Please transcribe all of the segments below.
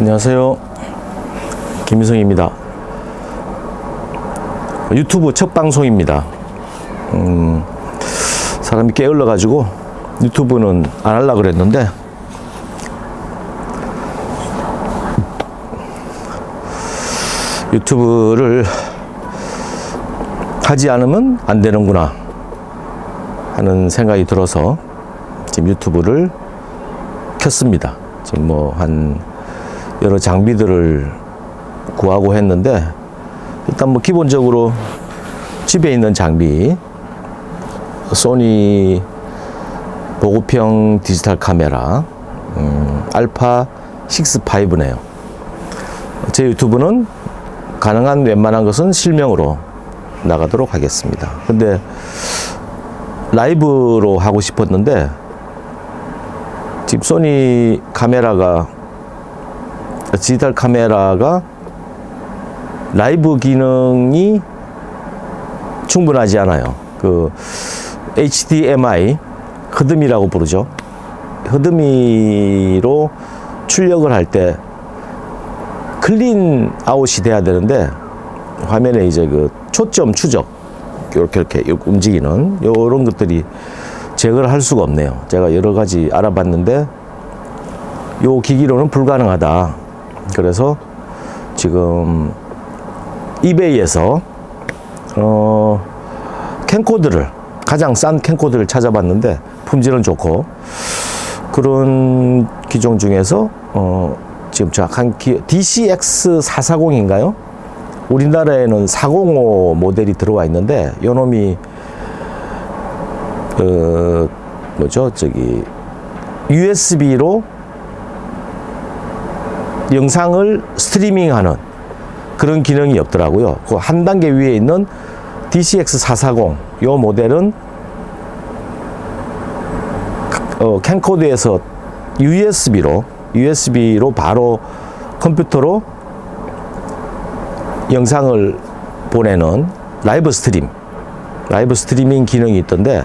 안녕하세요. 김희성입니다. 유튜브 첫 방송입니다. 음, 사람이 게을러가지고 유튜브는 안 하려고 그랬는데 유튜브를 하지 않으면 안 되는구나 하는 생각이 들어서 지금 유튜브를 켰습니다. 지금 뭐 한 여러 장비들을 구하고 했는데 일단 뭐 기본적으로 집에 있는 장비 소니 보급형 디지털 카메라 음, 알파 6 5네요. 제 유튜브는 가능한 웬만한 것은 실명으로 나가도록 하겠습니다. 근데 라이브로 하고 싶었는데 지금 소니 카메라가 디지털 카메라가 라이브 기능이 충분하지 않아요. 그 HDMI 흐름이라고 부르죠. 흐름이로 출력을 할 때 클린 아웃이 돼야 되는데 화면에 이제 그 초점 추적 이렇게 이렇게 움직이는 이런 것들이 제거를 할 수가 없네요. 제가 여러 가지 알아봤는데 요 기기로는 불가능하다. 그래서 지금 이베이에서 어 캠코드를 가장 싼 캠코드를 찾아봤는데 품질은 좋고 그런 기종 중에서 어 지금 정확한 기, DCX 440인가요? 우리나라에는 405 모델이 들어와 있는데 요 놈이 그 뭐죠 저기 USB로 영상을 스트리밍하는 그런 기능이 없더라고요. 그 한 단계 위에 있는 DCX 440 요 모델은 어, 캠코드에서 USB로 USB로 바로 컴퓨터로 영상을 보내는 라이브 스트림 라이브 스트리밍 기능이 있던데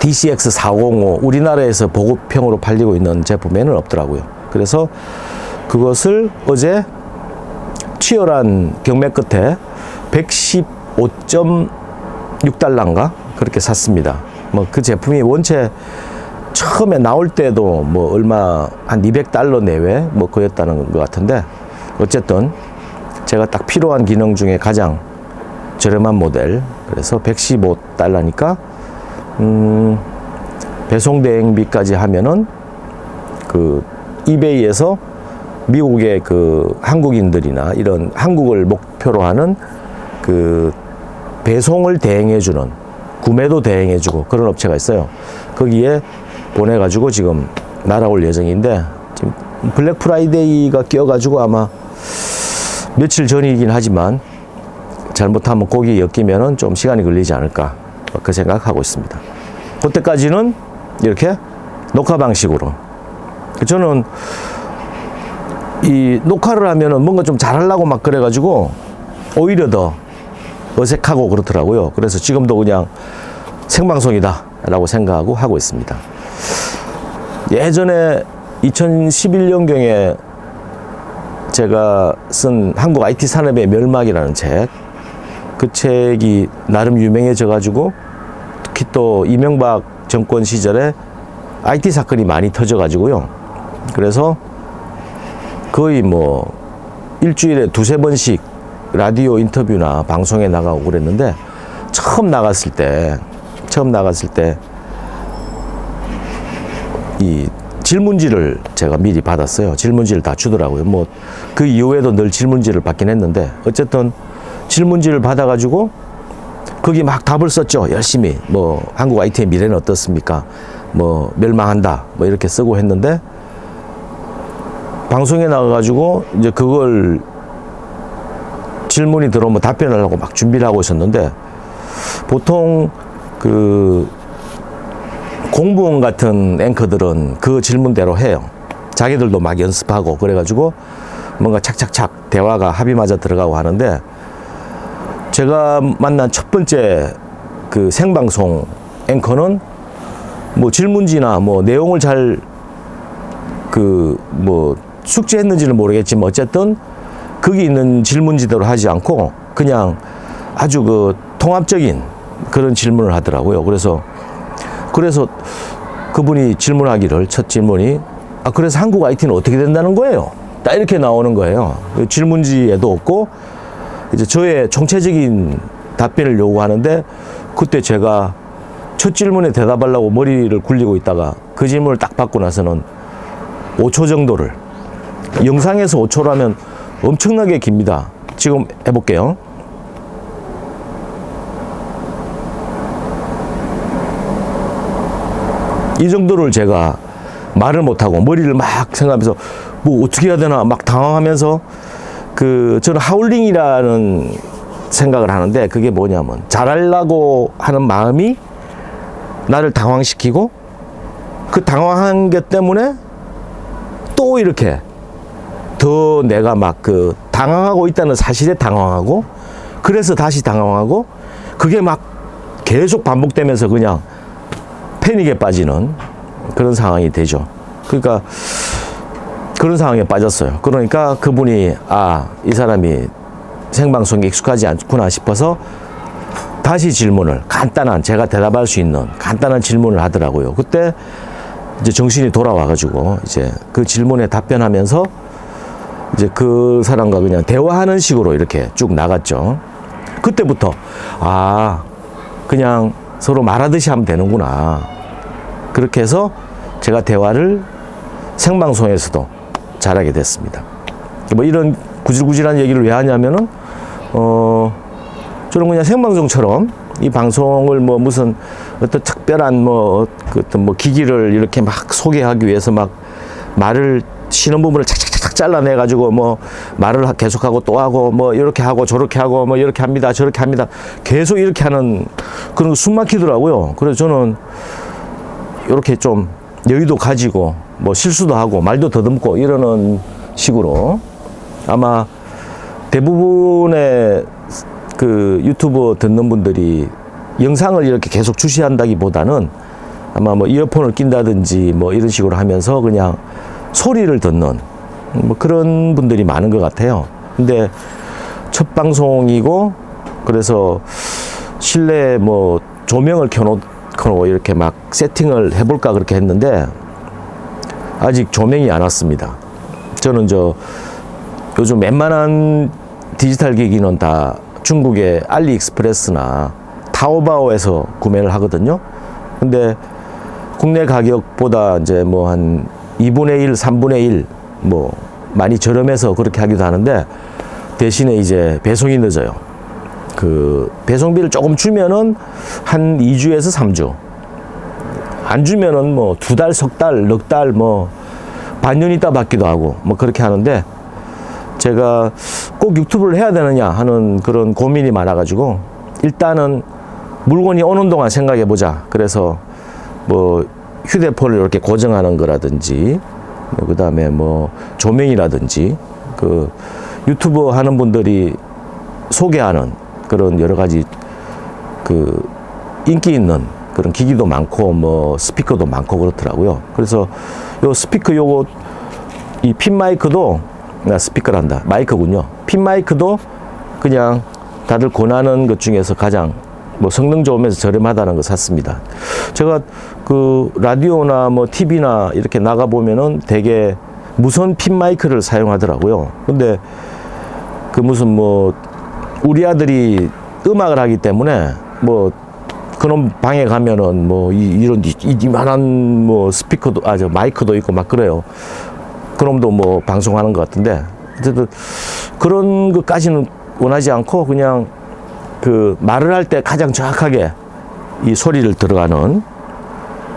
DCX 405 우리나라에서 보급형으로 팔리고 있는 제품에는 없더라고요. 그래서 그것을 어제 치열한 경매 끝에 115.6달러인가 그렇게 샀습니다. 뭐 그 제품이 원체 처음에 나올 때도 뭐 얼마 한 200달러 내외 뭐 그였다는 것 같은데 어쨌든 제가 딱 필요한 기능 중에 가장 저렴한 모델 그래서 115달러니까 음 배송 대행비까지 하면은 그 이베이에서 미국의 그 한국인들이나 이런 한국을 목표로 하는 그 배송을 대행해주는 구매도 대행해주고 그런 업체가 있어요. 거기에 보내가지고 지금 날아올 예정인데 지금 블랙 프라이데이가 끼어가지고 아마 며칠 전이긴 하지만 잘못하면 고기 엮이면은 좀 시간이 걸리지 않을까 그 생각하고 있습니다. 그때까지는 이렇게 녹화 방식으로 저는 이 녹화를 하면은 뭔가 좀 잘하려고 막 그래가지고 오히려 더 어색하고 그렇더라고요. 그래서 지금도 그냥 생방송이다 라고 생각하고 하고 있습니다. 예전에 2011년경에 제가 쓴 한국 IT 산업의 멸망이라는 책, 그 책이 나름 유명해져 가지고 특히 또 이명박 정권 시절에 IT 사건이 많이 터져 가지고요. 그래서 거의 뭐 일주일에 두세 번씩 라디오 인터뷰나 방송에 나가고 그랬는데 처음 나갔을 때 처음 나갔을 때 이 질문지를 제가 미리 받았어요. 질문지를 다 주더라고요. 뭐 그 이후에도 늘 질문지를 받긴 했는데 어쨌든 질문지를 받아가지고 거기 막 답을 썼죠. 열심히 뭐 한국 IT의 미래는 어떻습니까? 뭐 멸망한다. 뭐 이렇게 쓰고 했는데 방송에 나가가지고 이제 그걸 질문이 들어오면 답변을 하고 막 준비를 하고 있었는데 보통 그 공무원 같은 앵커들은 그 질문대로 해요. 자기들도 막 연습하고 그래가지고 뭔가 착착착 대화가 합이 맞아 들어가고 하는데 제가 만난 첫 번째 그 생방송 앵커는 뭐 질문지나 뭐 내용을 잘 그 뭐 숙제했는지는 모르겠지만 어쨌든 거기 있는 질문지대로 하지 않고 그냥 아주 그 통합적인 그런 질문을 하더라고요. 그래서 그래서 그분이 질문하기를 첫 질문이 아 그래서 한국 IT는 어떻게 된다는 거예요? 딱 이렇게 나오는 거예요. 질문지에도 없고 이제 저의 총체적인 답변을 요구하는데 그때 제가 첫 질문에 대답하려고 머리를 굴리고 있다가 그 질문을 딱 받고 나서는 5초 정도를 영상에서 5초라면 엄청나게 깁니다. 지금 해볼게요. 이 정도를 제가 말을 못하고 머리를 막 생각하면서 뭐 어떻게 해야 되나 막 당황하면서 그 저는 하울링이라는 생각을 하는데 그게 뭐냐면 잘하려고 하는 마음이 나를 당황시키고 그 당황한 게 때문에 또 이렇게 더 내가 막 그 당황하고 있다는 사실에 당황하고 그래서 다시 당황하고 그게 막 계속 반복되면서 그냥 패닉에 빠지는 그런 상황이 되죠. 그러니까 그런 상황에 빠졌어요. 그러니까 그분이 아, 이 사람이 생방송에 익숙하지 않구나 싶어서 다시 질문을 간단한 제가 대답할 수 있는 간단한 질문을 하더라고요. 그때 이제 정신이 돌아와 가지고 이제 그 질문에 답변하면서 이제 그 사람과 그냥 대화하는 식으로 이렇게 쭉 나갔죠. 그때부터 아 그냥 서로 말하듯이 하면 되는구나. 그렇게 해서 제가 대화를 생방송에서도 잘하게 됐습니다. 뭐 이런 구질구질한 얘기를 왜 하냐면은 어 저는 그냥 생방송처럼 이 방송을 뭐 무슨 어떤 특별한 뭐그 어떤 뭐 기기를 이렇게 막 소개하기 위해서 막 말을 쉬는 부분을 착착착 잘라내 가지고 뭐 말을 하- 계속하고 또 하고 뭐 이렇게 하고 저렇게 하고 뭐 이렇게 합니다 저렇게 합니다 계속 이렇게 하는 그런 거 숨 막히더라고요. 그래서 저는 이렇게 좀 여유도 가지고 뭐 실수도 하고 말도 더듬고 이러는 식으로 아마 대부분의 그 유튜브 듣는 분들이 영상을 이렇게 계속 주시한다기보다는 아마 뭐 이어폰을 낀다든지 뭐 이런 식으로 하면서 그냥 소리를 듣는 뭐 그런 분들이 많은 것 같아요. 근데 첫 방송이고 그래서 실내 뭐 조명을 켜놓고 이렇게 막 세팅을 해볼까 그렇게 했는데 아직 조명이 안 왔습니다. 저는 저 요즘 웬만한 디지털 기기는 다 중국의 알리익스프레스나 타오바오에서 구매를 하거든요. 근데 국내 가격보다 이제 뭐 한 2분의 1, 3분의 1, 뭐 많이 저렴해서 그렇게 하기도 하는데 대신에 이제 배송이 늦어요. 그 배송비를 조금 주면은 한 2주에서 3주. 안 주면은 뭐 두 달, 석 달, 넉 달, 뭐 반년 있다 받기도 하고 뭐 그렇게 하는데 제가 꼭 유튜브를 해야 되느냐 하는 그런 고민이 많아가지고 일단은 물건이 오는 동안 생각해 보자. 그래서 뭐 휴대폰을 이렇게 고정하는 거라든지 그 다음에 뭐 조명이라든지 그 유튜브 하는 분들이 소개하는 그런 여러 가지 그 인기 있는 그런 기기도 많고 뭐 스피커도 많고 그렇더라고요. 그래서 요 스피커 요거 이 핀 마이크도 나 스피커란다 마이크군요. 핀 마이크도 그냥 다들 권하는 것 중에서 가장 뭐 성능 좋으면서 저렴하다는 거 샀습니다. 제가 그 라디오나 뭐 TV나 이렇게 나가 보면은 되게 무선 핀 마이크를 사용하더라고요. 근데 그 무슨 뭐 우리 아들이 음악을 하기 때문에 뭐 그런 방에 가면은 뭐 이, 이런 이, 이- 이만한 뭐 스피커도 아 저 마이크도 있고 막 그래요. 그럼도 뭐 방송하는 것 같은데 어쨌든 그런 것까지는 원하지 않고 그냥 그 말을 할 때 가장 정확하게 이 소리를 들어가는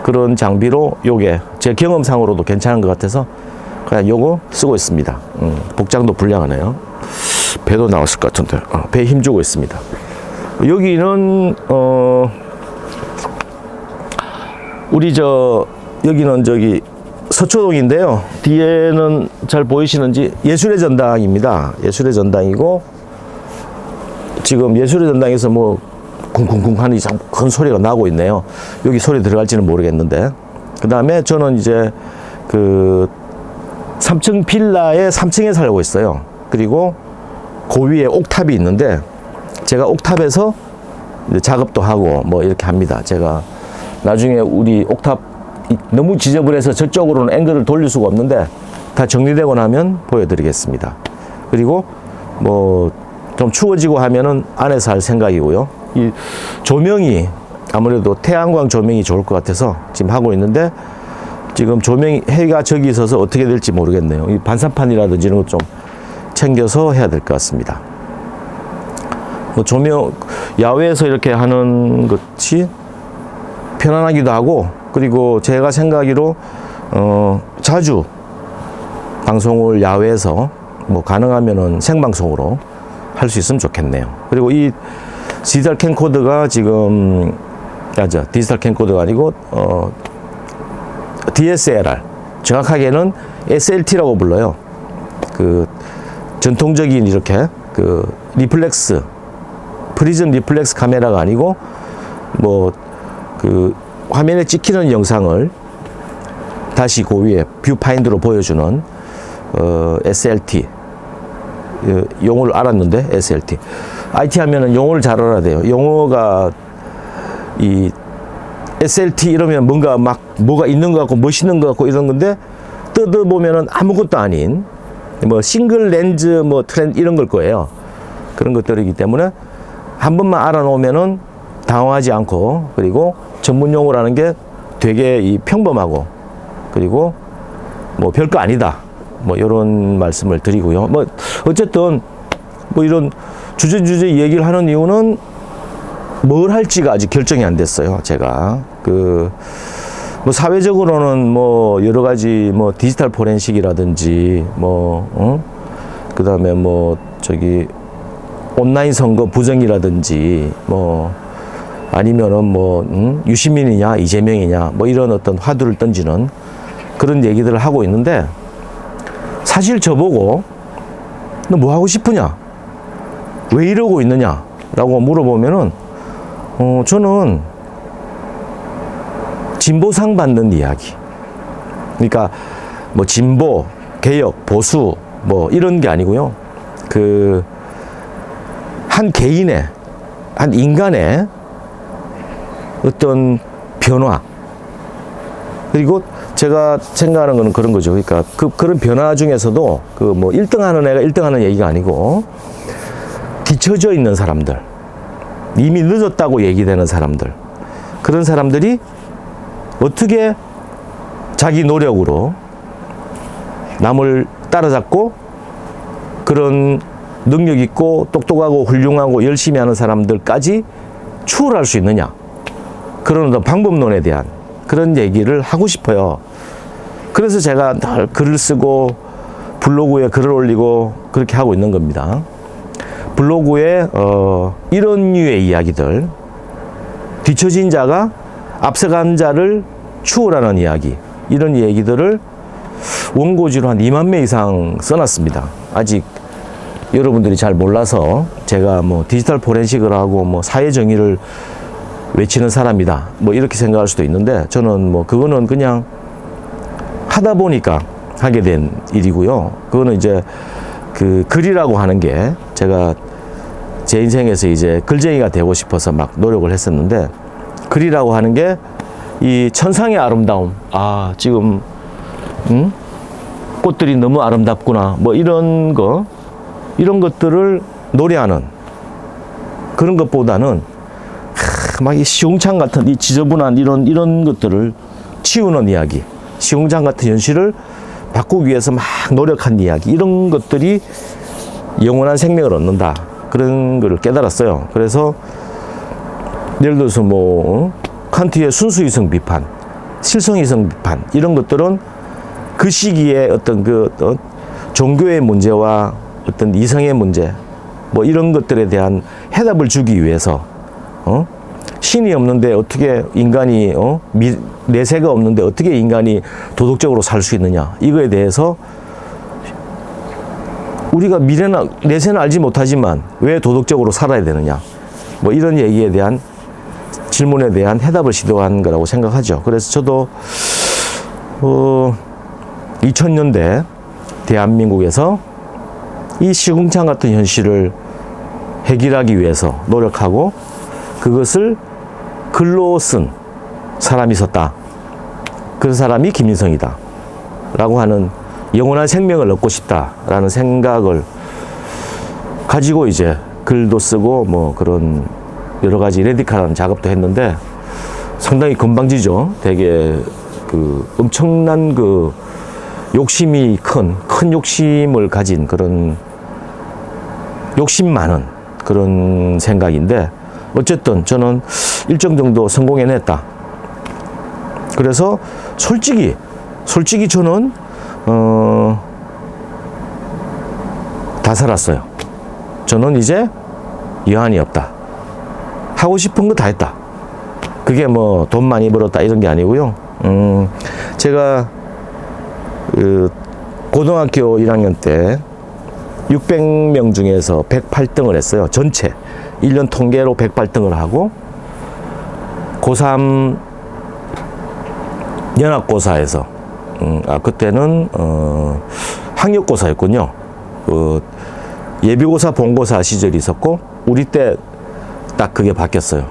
그런 장비로 요게 제 경험상으로도 괜찮은 것 같아서 그냥 요거 쓰고 있습니다. 음, 복장도 불량하네요. 배도 나왔을 것 같은데 어, 배에 힘주고 있습니다. 여기는 어 우리 저 여기는 저기 서초동인데요. 뒤에는 잘 보이시는지 예술의 전당입니다. 예술의 전당이고 지금 예술의 전당에서 뭐 쿵쿵쿵 하는 이상 큰 소리가 나고 있네요. 여기 소리 들어갈지는 모르겠는데. 그 다음에 저는 이제 그 3층 빌라의 3층에 살고 있어요. 그리고 그 위에 옥탑이 있는데 제가 옥탑에서 작업도 하고 뭐 이렇게 합니다. 제가 나중에 우리 옥탑 이- 너무 지저분해서 저쪽으로는 앵글을 돌릴 수가 없는데 다 정리되고 나면 보여드리겠습니다. 그리고 뭐 좀 추워지고 하면은 안에서 할 생각이고요. 이 조명이 아무래도 태양광 조명이 좋을 것 같아서 지금 하고 있는데 지금 조명이 해가 저기 있어서 어떻게 될지 모르겠네요. 이 반사판이라든지 이런 것 좀 챙겨서 해야 될 것 같습니다. 뭐 조명 야외에서 이렇게 하는 것이 편안하기도 하고 그리고 제가 생각하기로 어 자주 방송을 야외에서 뭐 가능하면은 생방송으로 할 수 있으면 좋겠네요. 그리고 이 디지털 캠코더가 지금 맞아 디지털 캠코더가 아니고 어 DSLR 정확하게는 SLT라고 불러요. 그 전통적인 이렇게 그 리플렉스 프리즘 리플렉스 카메라가 아니고 뭐 그 화면에 찍히는 영상을 다시 그 위에 뷰파인드로 보여주는 어, SLT 어, 용어를 알았는데 SLT IT 하면은 용어를 잘 알아야 돼요. 용어가 이 SLT 이러면 뭔가 막 뭐가 있는 것 같고 멋있는 것 같고 이런 건데 뜯어 보면은 아무것도 아닌 뭐 싱글 렌즈 뭐 트렌드 이런 걸 거예요. 그런 것들이기 때문에 한 번만 알아놓으면은 당황하지 않고 그리고 전문 용어라는 게 되게 이 평범하고 그리고 뭐 별거 아니다. 뭐 이런 말씀을 드리고요. 뭐 어쨌든 뭐 이런 주제주제 얘기를 하는 이유는 뭘 할지가 아직 결정이 안 됐어요. 제가 그 뭐 사회적으로는 뭐 여러 가지 뭐 디지털 포렌식이라든지 뭐 어? 그다음에 뭐 저기 온라인 선거 부정이라든지 뭐 아니면은 뭐 음? 유시민이냐 이재명이냐 뭐 이런 어떤 화두를 던지는 그런 얘기들을 하고 있는데 사실 저보고 너 뭐 하고 싶으냐? 왜 이러고 있느냐 라고 물어보면은 어 저는 진보상 받는 이야기. 그러니까 뭐 진보 개혁 보수 뭐 이런 게 아니고요. 그 한 개인의 한 인간의 어떤 변화. 그리고 제가 생각하는 거는 그런 거죠. 그러니까 그 그런 변화 중에서도 그 뭐 1등 하는 애가 1등 하는 얘기가 아니고 뒤처져 있는 사람들 이미 늦었다고 얘기되는 사람들 그런 사람들이 어떻게 자기 노력으로 남을 따라잡고 그런 능력 있고 똑똑하고 훌륭하고 열심히 하는 사람들까지 추월할 수 있느냐 그런 어떤 방법론에 대한 그런 얘기를 하고 싶어요. 그래서 제가 늘 글을 쓰고 블로그에 글을 올리고 그렇게 하고 있는 겁니다. 블로그에 어, 이런 류의 이야기들 뒤처진 자가 앞서간 자를 추월하는 이야기 이런 얘기들을 원고지로 한 2만 매 이상 써놨습니다. 아직 여러분들이 잘 몰라서 제가 뭐 디지털 포렌식을 하고 뭐 사회 정의를 외치는 사람이다. 뭐 이렇게 생각할 수도 있는데 저는 뭐 그거는 그냥 하다 보니까 하게 된 일이고요. 그거는 이제 그 글이라고 하는 게 제가 제 인생에서 이제 글쟁이가 되고 싶어서 막 노력을 했었는데 글이라고 하는 게 이 천상의 아름다움. 아, 지금 음? 꽃들이 너무 아름답구나. 뭐 이런 거 이런 것들을 노래하는 그런 것보다는 막이 시궁창 같은 이 지저분한 이런 이런 것들을 치우는 이야기, 시궁창 같은 현실을 바꾸기 위해서 막 노력한 이야기 이런 것들이 영원한 생명을 얻는다 그런 걸 깨달았어요. 그래서 예를 들어서 뭐 어? 칸트의 순수이성 비판, 실성이성 비판 이런 것들은 그 시기에 어떤 그 어, 종교의 문제와 어떤 이성의 문제 뭐 이런 것들에 대한 해답을 주기 위해서 어? 신이 없는데 어떻게 인간이 어? 미, 내세가 없는데 어떻게 인간이 도덕적으로 살 수 있느냐 이거에 대해서 우리가 미래나 내세는 알지 못하지만 왜 도덕적으로 살아야 되느냐 뭐 이런 얘기에 대한 질문에 대한 해답을 시도한 거라고 생각하죠. 그래서 저도 어 2000년대 대한민국에서 이 시궁창 같은 현실을 해결하기 위해서 노력하고 그것을 글로 쓴 사람이 있었다. 그 사람이 김인성이다. 라고 하는 영원한 생명을 얻고 싶다라는 생각을 가지고 이제 글도 쓰고 뭐 그런 여러 가지 레디칼한 작업도 했는데 상당히 건방지죠. 되게 그 엄청난 그 욕심이 큰, 큰 욕심을 가진 그런 욕심 많은 그런 생각인데 어쨌든 저는 일정 정도 성공해냈다. 그래서 솔직히, 솔직히 저는, 어, 다 살았어요. 저는 이제 여한이 없다. 하고 싶은 거 다 했다. 그게 뭐 돈 많이 벌었다 이런 게 아니고요. 음, 제가 그 고등학교 1학년 때 600명 중에서 108등을 했어요. 전체. 1년 통계로 108등을 하고 고3 연합고사에서 음, 아 그때는 어 학력고사였군요. 그 예비고사 본고사 시절이 있었고 우리 때 딱 그게 바뀌었어요.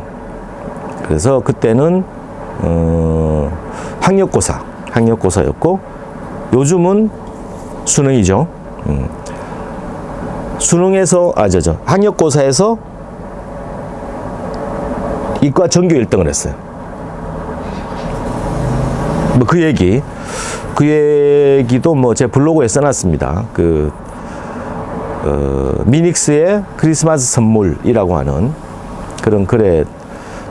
그래서 그때는 어 학력고사 학력고사였고 요즘은 수능이죠. 음. 수능에서 아저 저 학력고사에서 이과 전교 1등을 했어요. 뭐 그 얘기 그 얘기도 뭐 제 블로그에 써놨습니다. 그 어, 미닉스의 크리스마스 선물이라고 하는 그런 글에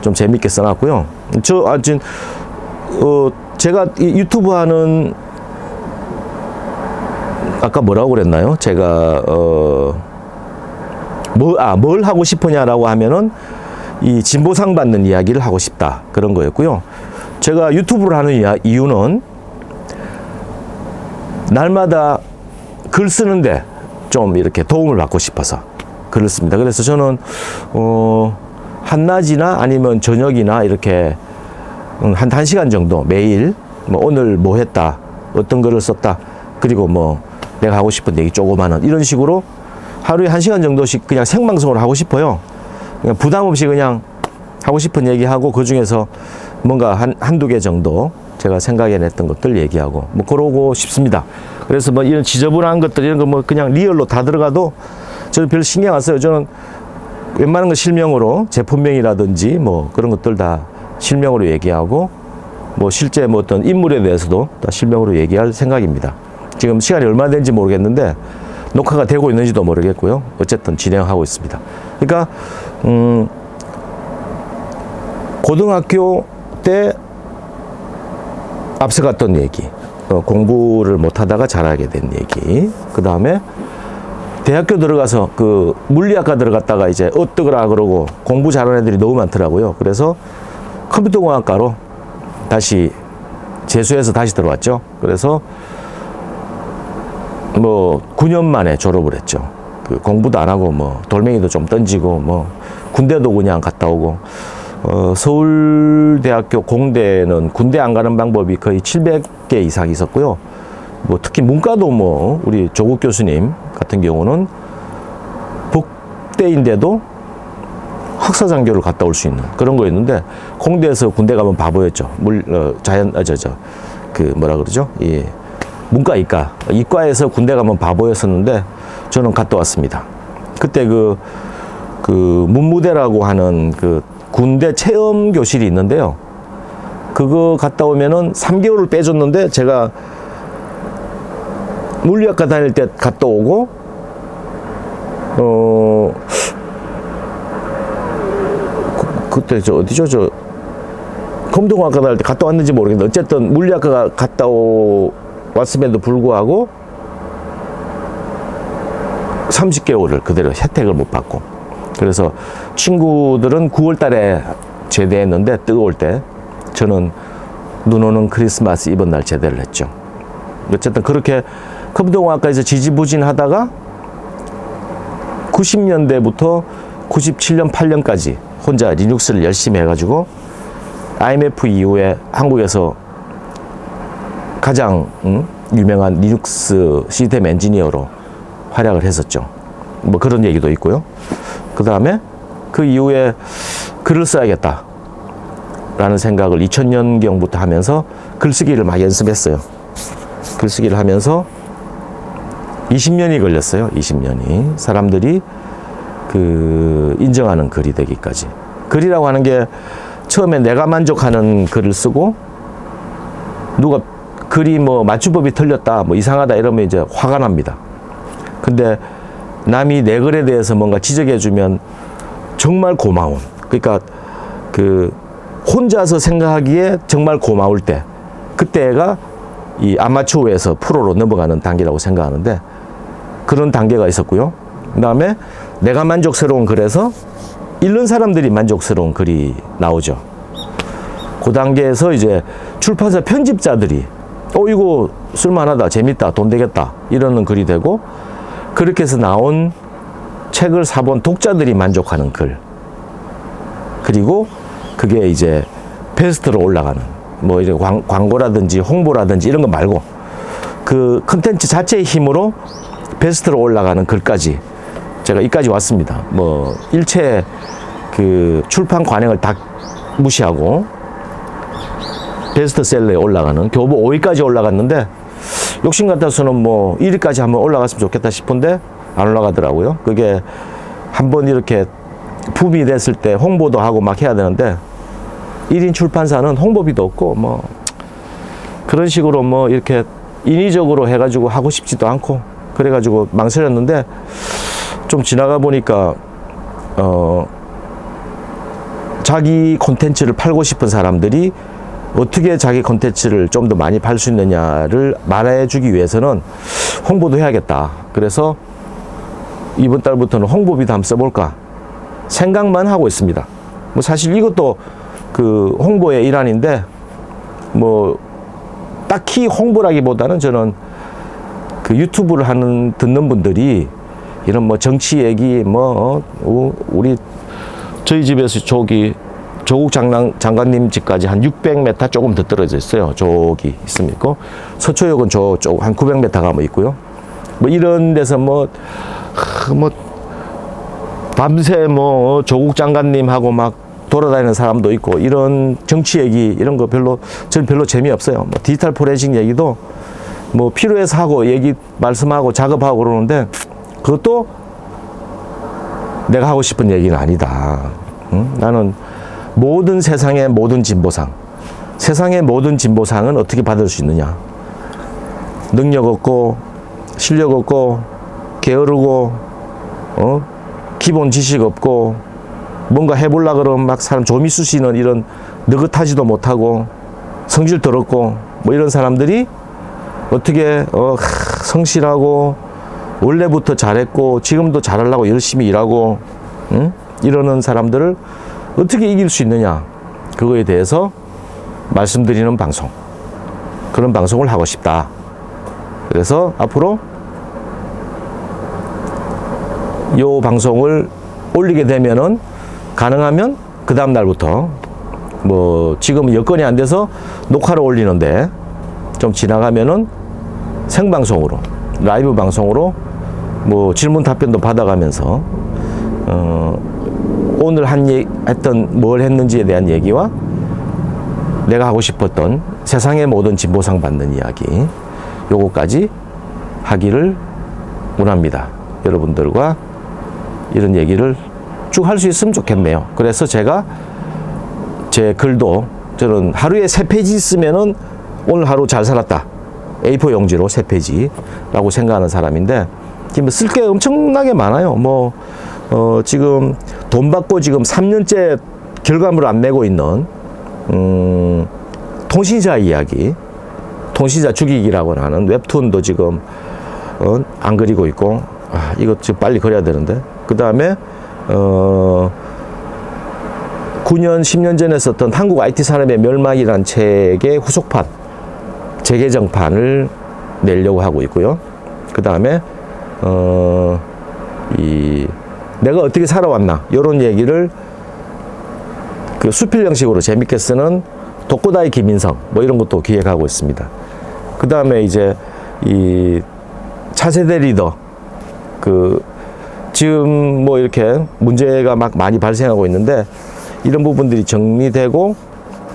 좀 재밌게 써놨고요. 저 아 진 어 제가 이 유튜브 하는 아까 뭐라고 그랬나요? 제가 어 뭐 아 뭘 하고 싶으냐라고 하면은 이 진보상 받는 이야기를 하고 싶다 그런 거였고요. 제가 유튜브를 하는 이유는 날마다 글 쓰는데 좀 이렇게 도움을 받고 싶어서 씁니다. 그래서 저는 어 한낮이나 아니면 저녁이나 이렇게 음, 한 1시간 정도 매일 뭐 오늘 뭐 했다 어떤 글을 썼다 그리고 뭐 내가 하고 싶은 얘기 조그마한 이런 식으로 하루에 1시간 정도씩 그냥 생방송을 하고 싶어요 부담 없이 그냥 하고 싶은 얘기하고 그 중에서 뭔가 한, 한두 개 정도 제가 생각해 냈던 것들 얘기하고 뭐 그러고 싶습니다 그래서 뭐 이런 지저분한 것들 이런 거 뭐 그냥 리얼로 다 들어가도 저는 별 신경 안 써요 저는 웬만한 거 실명으로 제품명이라든지 뭐 그런 것들 다 실명으로 얘기하고 뭐 실제 뭐 어떤 인물에 대해서도 다 실명으로 얘기할 생각입니다. 지금 시간이 얼마 된지 모르겠는데 녹화가 되고 있는지도 모르겠고요. 어쨌든 진행하고 있습니다. 그러니까 음 고등학교 때 앞서갔던 얘기, 어, 공부를 못하다가 잘하게 된 얘기, 그 다음에 대학교 들어가서 그 물리학과 들어갔다가 이제 어떠거라 그러고 공부 잘하는 애들이 너무 많더라고요. 그래서 컴퓨터공학과로 다시 재수해서 다시 들어왔죠. 그래서 뭐 9년 만에 졸업을 했죠. 그 공부도 안 하고 뭐 돌멩이도 좀 던지고 뭐 군대도 그냥 갔다 오고 어 서울대학교 공대는 군대 안 가는 방법이 거의 700개 이상 있었고요. 뭐 특히 문과도 뭐 우리 조국 교수님 같은 경우는 북대인데도 학사장교를 갔다 올 수 있는 그런 거였는데 공대에서 군대 가면 바보였죠. 물 어, 자연 아저저 그 뭐라 그러죠? 이 문과 이과 이과에서 군대 가면 바보였었는데 저는 갔다 왔습니다. 그때 그 그 문무대라고 하는 그 군대 체험 교실이 있는데요. 그거 갔다 오면은 3개월을 빼줬는데 제가 물리학과 다닐 때 갔다 오고 어 그, 그때 저 어디죠 저 컴퓨터공학과 다닐 때 갔다 왔는지 모르겠는데 어쨌든 물리학과가 갔다 오, 왔음에도 불구하고 30개월을 그대로 혜택을 못 받고 그래서 친구들은 9월 달에 제대했는데 뜨거울 때 저는 눈 오는 크리스마스 이번 날 제대를 했죠. 어쨌든 그렇게 컴퓨터공학과에서 지지부진 하다가 90년대부터 97년, 8년까지 혼자 리눅스를 열심히 해가지고 IMF 이후에 한국에서 가장 응? 유명한 리눅스 시스템 엔지니어로 활약을 했었죠. 뭐 그런 얘기도 있고요. 그 다음에 그 이후에 글을 써야겠다. 라는 생각을 2000년경부터 하면서 글쓰기를 막 연습했어요. 글쓰기를 하면서 20년이 걸렸어요. 20년이. 사람들이 그 인정하는 글이 되기까지. 글이라고 하는 게 처음에 내가 만족하는 글을 쓰고 누가 글이 뭐 맞춤법이 틀렸다, 뭐 이상하다 이러면 이제 화가 납니다. 근데 남이 내 글에 대해서 뭔가 지적해주면 정말 고마운. 그러니까 그 혼자서 생각하기에 정말 고마울 때 그때가 이 아마추어에서 프로로 넘어가는 단계라고 생각하는데 그런 단계가 있었고요. 그 다음에 내가 만족스러운 글에서 읽는 사람들이 만족스러운 글이 나오죠. 그 단계에서 이제 출판사 편집자들이 어 이거 쓸만하다 재밌다 돈 되겠다 이러는 글이 되고 그렇게 해서 나온 책을 사본 독자들이 만족하는 글 그리고 그게 이제 베스트로 올라가는 뭐 이런 광, 광고라든지 홍보라든지 이런 거 말고 그 컨텐츠 자체의 힘으로 베스트로 올라가는 글까지 제가 이까지 왔습니다. 뭐 일체 그 출판 관행을 다 무시하고 베스트셀러에 올라가는 교보 5위까지 올라갔는데 욕심 같아서는 뭐 1위까지 한번 올라갔으면 좋겠다 싶은데 안 올라가더라고요. 그게 한번 이렇게 붐이 됐을 때 홍보도 하고 막 해야 되는데 1인 출판사는 홍보비도 없고 뭐 그런 식으로 뭐 이렇게 인위적으로 해가지고 하고 싶지도 않고 그래가지고 망설였는데 좀 지나가 보니까 어 자기 콘텐츠를 팔고 싶은 사람들이 어떻게 자기 콘텐츠를 좀 더 많이 팔 수 있느냐를 말해주기 위해서는 홍보도 해야겠다. 그래서 이번 달부터는 홍보비도 한번 써볼까 생각만 하고 있습니다. 뭐 사실 이것도 그 홍보의 일환인데 뭐 딱히 홍보라기보다는 저는 그 유튜브를 하는 듣는 분들이 이런 뭐 정치 얘기 뭐 어, 우리 저희 집에서 저기 조국 장관, 장관님 집까지 한 600m 조금 더 떨어져 있어요. 저기 있습니까? 서초역은 저쪽 한 900m가 뭐 있고요. 뭐 이런 데서 뭐, 하, 뭐 밤새 뭐 조국 장관님하고 막 돌아다니는 사람도 있고 이런 정치 얘기 이런 거 별로 저는 별로 재미없어요. 뭐 디지털 포렌식 얘기도 뭐 필요해서 하고 얘기 말씀하고 작업하고 그러는데 그것도 내가 하고 싶은 얘기는 아니다. 응? 나는 모든 세상의 모든 진보상, 세상의 모든 진보상은 어떻게 받을 수 있느냐? 능력 없고, 실력 없고, 게으르고, 어? 기본 지식 없고, 뭔가 해볼라 그러면 막 사람 조미 쑤시는 이런 느긋하지도 못하고, 성질 더럽고, 뭐 이런 사람들이 어떻게, 어, 하, 성실하고, 원래부터 잘했고, 지금도 잘하려고 열심히 일하고, 응? 이러는 사람들을 어떻게 이길 수 있느냐? 그거에 대해서 말씀드리는 방송. 그런 방송을 하고 싶다. 그래서 앞으로 요 방송을 올리게 되면은 가능하면 그 다음 날부터 뭐 지금 여건이 안 돼서 녹화를 올리는데 좀 지나가면은 생방송으로 라이브 방송으로 뭐 질문 답변도 받아가면서 어 오늘 한 얘, 했던 뭘 했는지에 대한 얘기와 내가 하고 싶었던 세상의 모든 진보상 받는 이야기 요거까지 하기를 원합니다. 여러분들과 이런 얘기를 쭉 할 수 있으면 좋겠네요. 그래서 제가 제 글도 저는 하루에 세 페이지 쓰면은 오늘 하루 잘 살았다. A4 용지로 세 페이지라고 생각하는 사람인데 지금 쓸 게 엄청나게 많아요. 뭐 어, 지금 돈 받고 지금 3년째 결과물을 안 내고 있는 음, 통신사 이야기, 통신사 죽이기라고 하는 웹툰도 지금 어, 안 그리고 있고 아, 이거 지금 빨리 그려야 되는데 그 다음에 어, 9년, 10년 전에 썼던 한국 IT 산업의 멸망이라는 책의 후속판, 재개정판을 내려고 하고 있고요. 그 다음에 어, 이 내가 어떻게 살아왔나 이런 얘기를 그 수필 형식으로 재밌게 쓰는 독고다이 김인성 뭐 이런 것도 기획하고 있습니다. 그 다음에 이제 이 차세대 리더 그 지금 뭐 이렇게 문제가 막 많이 발생하고 있는데 이런 부분들이 정리되고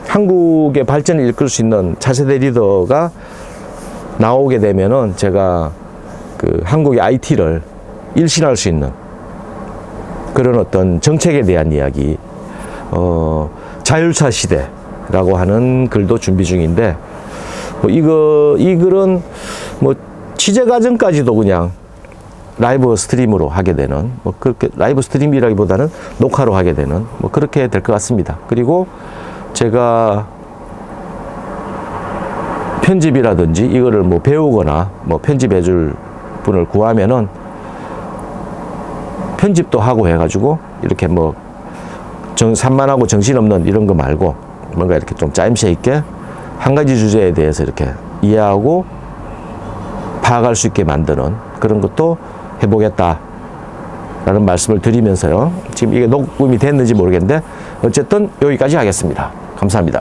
한국의 발전을 이끌 수 있는 차세대 리더가 나오게 되면은 제가 그 한국의 IT를 일신할 수 있는 그런 어떤 정책에 대한 이야기, 어, 자율차 시대라고 하는 글도 준비 중인데, 뭐 이거, 이 글은 뭐 취재 과정까지도 그냥 라이브 스트림으로 하게 되는, 뭐 그렇게 라이브 스트림이라기보다는 녹화로 하게 되는, 뭐 그렇게 될 것 같습니다. 그리고 제가 편집이라든지 이거를 뭐 배우거나 뭐 편집해 줄 분을 구하면은 편집도 하고 해가지고 이렇게 뭐 정, 산만하고 정신없는 이런 거 말고 뭔가 이렇게 좀 짜임새 있게 한 가지 주제에 대해서 이렇게 이해하고 파악할 수 있게 만드는 그런 것도 해보겠다. 라는 말씀을 드리면서요. 지금 이게 녹음이 됐는지 모르겠는데 어쨌든 여기까지 하겠습니다. 감사합니다.